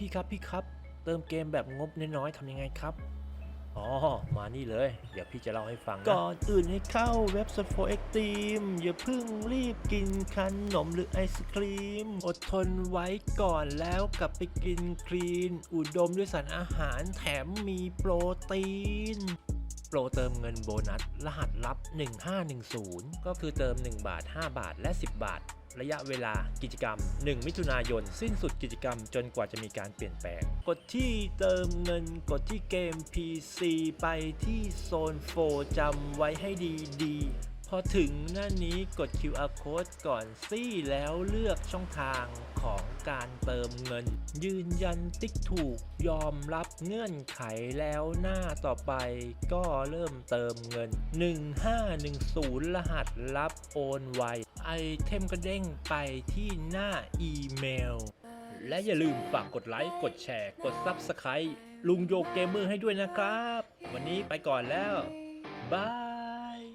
พี่ครับพี่ครับ เติมเกมแบบงบน้อยๆทำยังไงครับ อ๋อ มานี่เลย เดี๋ยวพี่จะเล่าให้ฟังนะก่อนอื่นให้เข้าเว็บ s โฟเอ็กตีมอย่าเพิ่งรีบกินขนมหรือไอศครีม อดทนไว้ก่อนแล้วกลับไปกินคลีน อุดมด้วยสารอาหารแถมมีโปรตีน โปรเติมเงินโบนัส รหัสลับ 1510 ก็คือเติม 1 บาท 5 บาท และ 10 บาท ระยะเวลากิจกรรม 1 มิถุนายน สิ้นสุดกิจกรรมจนกว่าจะมีการเปลี่ยนแปลง กดที่เติมเงินกดที่เกม PC ไปที่โซนโฟจำไว้ให้ดีๆ พอถึงหน้านี้กด QR code ก่อนซี่แล้วเลือกช่องทาง ของการเติมเงิน ยืนยันติ๊กถูกยอมรับเงื่อนไขแล้วหน้าต่อไปก็เริ่มเติมเงิน 1510 รหัสรับโอนไว ไอเทมก็เด้งไปที่หน้าอีเมล และอย่าลืมฝากกดไลค์ กดแชร์ กด Subscribe ลุงโยกเกมเมอร์ให้ด้วยนะครับ วันนี้ไปก่อนแล้ว บาย